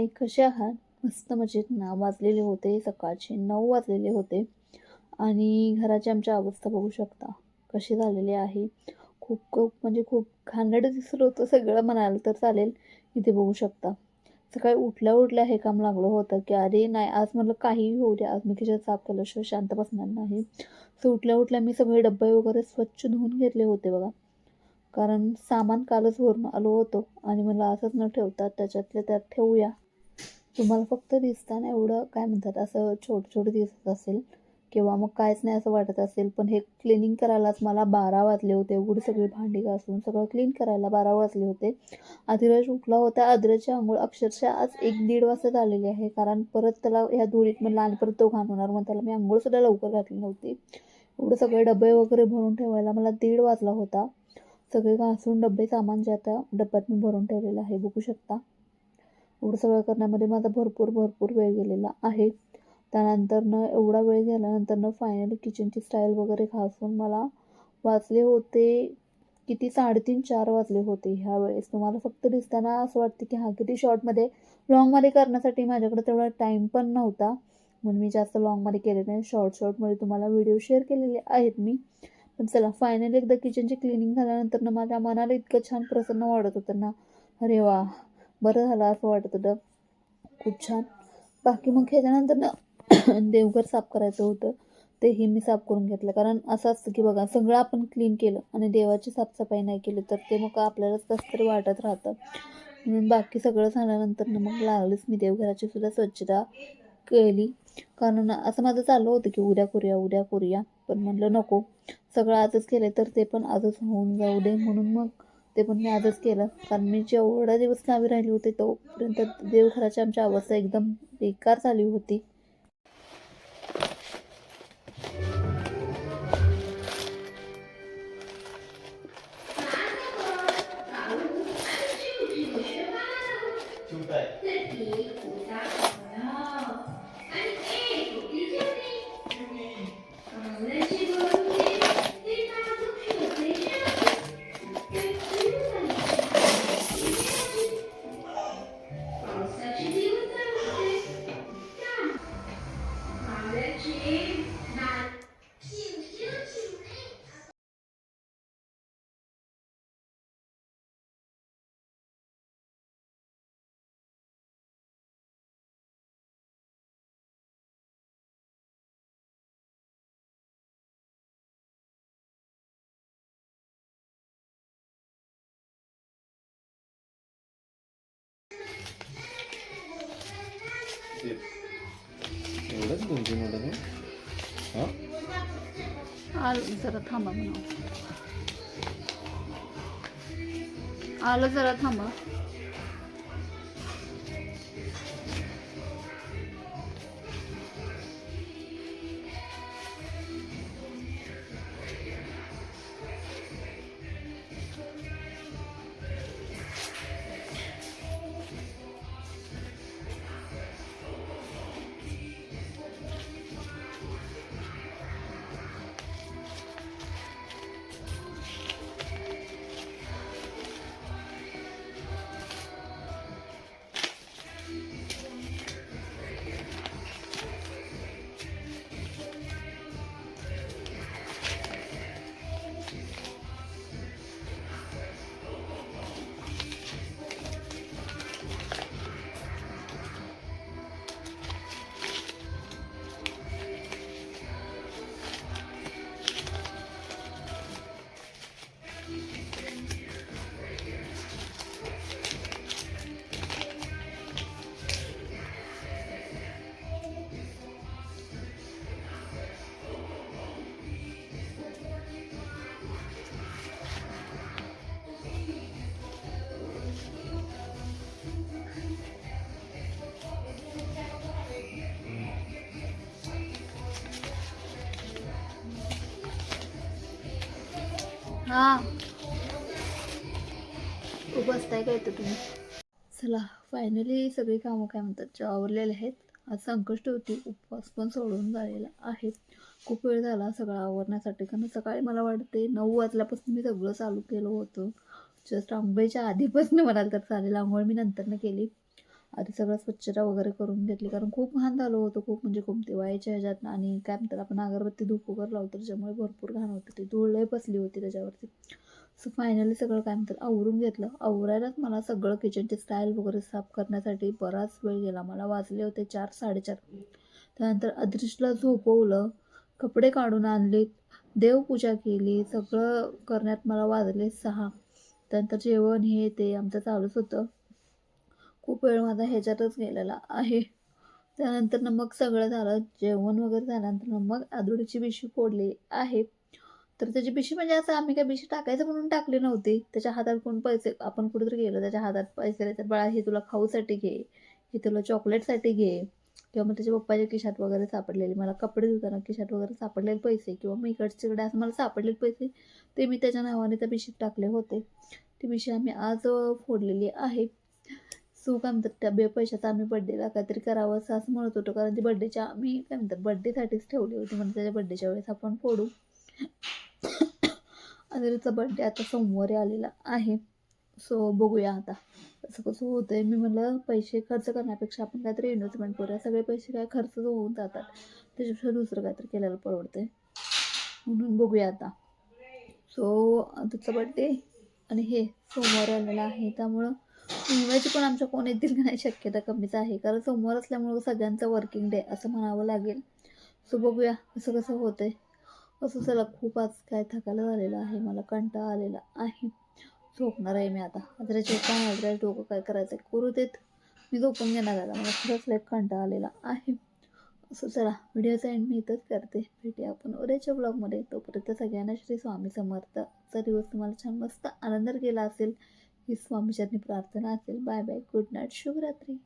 हाय कसे आहात? मस्त मजेत. ना वाजलेले होते सकाळचे नऊ वाजलेले होते. आणि घराची आमची अवस्था बघू शकता. कशी झालेली आहे. खूप खूप म्हणजे खूप घाणेड दिसत होतं सगळं म्हणाल तर चालेल. इथे बघू शकता. सकाळी उठल्या उठल्या हे काम लागलं होतं की अरे नाही आज म्हटलं काहीही होऊ द्या. आज मी किचन साफ केल्याशिवाय शांत बसणार नाही. सो उठल्या उठल्या मी सगळे डब्बे वगैरे स्वच्छ धुवून घेतले होते बघा. कारण सामान कालच भरून आलो होतो. आणि मला असंच न ठेवता त्याच्यातल्या त्यात ठेवूया. तुम्हाला फक्त दिसताना एवढं काय म्हणतात असं छोटं छोटं दिसत असेल किंवा मग काहीच नाही असं वाटत असेल पण हे क्लिनिंग करायलाच मला बारा वाजले होते. एवढी सगळी भांडी घासून सगळं क्लीन करायला बारा वाजले होते. अधिराज उठला होता. आधिराजची आंघोळ अक्षरशः आज एक दीड वाजता झालेली आहे कारण परत त्याला ह्या धुळीत म्हणलं आणि परत तो घाण होणार मग त्याला मी आंघोळसुद्धा लवकर घातली नव्हती. एवढं सगळे डबे वगैरे भरून ठेवायला मला दीड वाजला होता. सगळे घासून डबे सामान जे आता डब्यात मी भरून ठेवलेलं आहे बघू शकता. एवढं सगळं करण्यामध्ये माझा भरपूर भरपूर वेळ गेलेला आहे. त्यानंतरनं एवढा वेळ गेल्यानंतरनं फायनली किचनची स्टाईल वगैरे घासून मला वाचले होते. किती? साडेतीन चार वाजले होते ह्या वेळेस. तुम्हाला फक्त दिसताना असं वाटतं की हा किती शॉर्टमध्ये लॉंगमध्ये करण्यासाठी माझ्याकडे तेवढा टाईम पण नव्हता. म्हणून मी जास्त लॉंगमध्ये केले नाही. शॉर्ट शॉर्टमध्ये तुम्हाला व्हिडिओ शेअर केलेले आहेत मी. पण चला फायनली एकदा किचनची क्लिनिंग झाल्यानंतर ना माझ्या मनाला इतकं छान प्रसन्न वाढत होतं ना. अरे वा! बरं झालं असं वाटत होतं. खूप छान. बाकी मग ह्याच्यानंतर ना देवघर साफ करायचं होतं. तेही मी साफ करून घेतलं. कारण असं असतं की बघा सगळं आपण क्लीन केलं आणि देवाची साफसफाई नाही केली तर ते मग आपल्यालाच कसं तरी वाटत राहतं. म्हणून बाकी सगळं झाल्यानंतर ना मग लागलीच मी देवघराची सुद्धा स्वच्छता केली. कारण असं माझं चाललं होतं की उद्या करूया उद्या करूया. पण म्हटलं नको. सगळं आजच केलं तर ते पण आजच होऊन जाऊ दे. म्हणून मग ते पण मी आजच केलं. कारण मी जेवढा दिवस गावी राहिली होते तोपर्यंत देवघराची आमची अवस्था एकदम बेकार झाली होती. आलं जरा थांबा म्हणा. आलं जरा थांबा. हा. खूप बसताय काय तर तुम्ही? चला फायनली सगळी कामं काय म्हणतात जे आवरलेले आहेत. आज संकष्ट होती उपवास पण सोडून झालेला आहे. खूप वेळ झाला सगळं आवरण्यासाठी. कारण सकाळी मला वाटते नऊ वाजल्यापासून मी सगळं चालू केलं होतं. जस्ट आंघोळीच्या आधीपासून म्हणाल तर चालेल. आंघोळ मी नंतरनं केली. आधी सगळं स्वच्छता वगैरे करून घेतली. कारण खूप घाण झालं होतं खूप. म्हणजे खूप दिवाळीच्या ह्याच्यात आणि काय म्हणतात आपण अगरबत्ती धूप वगैरे लावतो. त्याच्यामुळे भरपूर घाण होती. ती धूळ लय बसली होती त्याच्यावरती. सो फायनली सगळं काय म्हणतात आवरून घेतलं. आवरायलाच मला सगळं किचनचे स्टाईल वगैरे साफ करण्यासाठी बराच वेळ गेला. मला वाजले होते चार साडेचार. त्यानंतर अदृष्टला झोपवलं. कपडे काढून आणले. देवपूजा केली. सगळं करण्यात मला वाजले सहा. त्यानंतर जेवण हे ते आमचं चालूच होतं. खूप वेळ माझा ह्याच्यातच गेलेला आहे. त्यानंतर ना मग सगळं झालं जेवण वगैरे झाल्यानंतर मग आदुडीची बिशी फोडली आहे. तर त्याची बिशी म्हणजे असं आम्ही काय बिशी टाकायचं म्हणून टाकली नव्हती. त्याच्या हातात कोण पैसे आपण कुठेतरी गेलो त्याच्या हातात पैसे देतात बाळा हे तुला खाऊसाठी घे हे तुला चॉकलेटसाठी घे. किंवा मग त्याच्या पप्पाच्या खिशात वगैरे सापडलेले मला कपडे धुताना खिशात वगैरे सापडलेले पैसे. किंवा मी इकडचे तिकडे असं मला सापडलेले पैसे. ते मी त्याच्या नावाने त्या बिशीत टाकले होते. ती बिशी आम्ही आज फोडलेली आहे. सो काय म्हणतात त्या बे पैशाचा आम्ही बड्डेला काहीतरी करावं असं असं म्हणत होतो. कारण ती बड्डेच्या आम्ही काय म्हणतात बड्डेसाठीच ठेवली होती. म्हणजे त्याच्या बड्डेच्या वेळेस आपण फोडू. आणि तिचा बड्डे आता सोमवारी आलेला आहे. सो बघूया आता. असं कसं होतं आहे मी म्हणलं पैसे खर्च करण्यापेक्षा आपण काहीतरी इन्व्हेस्टमेंट करूया. सगळे पैसे काय खर्च होऊन जातात. त्याच्यापेक्षा दुसरं काहीतरी केलेलं परवडते म्हणून बघूया आता. सो तिचा बड्डे आणि हे सोमवारी आलेला आहे. त्यामुळं मुंबईचे पण आमच्या कोण येतील की नाही शक्यता कमीच आहे. कारण सोमवार असल्यामुळं सगळ्यांचं वर्किंग डे असं म्हणावं लागेल. सो बघूया असं कसं होतं आहे असं चला खूप आज काय थकायला झालेलं आहे. मला कंटाळा आलेला आहे. झोपणार आहे मी आता. आता झोपा नाही डोकं काय करायचं आहे करू देत. मी झोपून घेणार आता. मला खरंच लय कंटाळा आलेला आहे. असं चला व्हिडिओचा एंड मी इथंच करते. भेटी आपण उद्याच्या ब्लॉगमध्ये तोपर्यंत सगळ्यांना श्री स्वामी समर्थचा दिवस तुम्हाला छान मस्त आनंद गेला असेल. ही स्वामीचरणी प्रार्थना असेल बाय बाय गुड नाईट शुभरात्री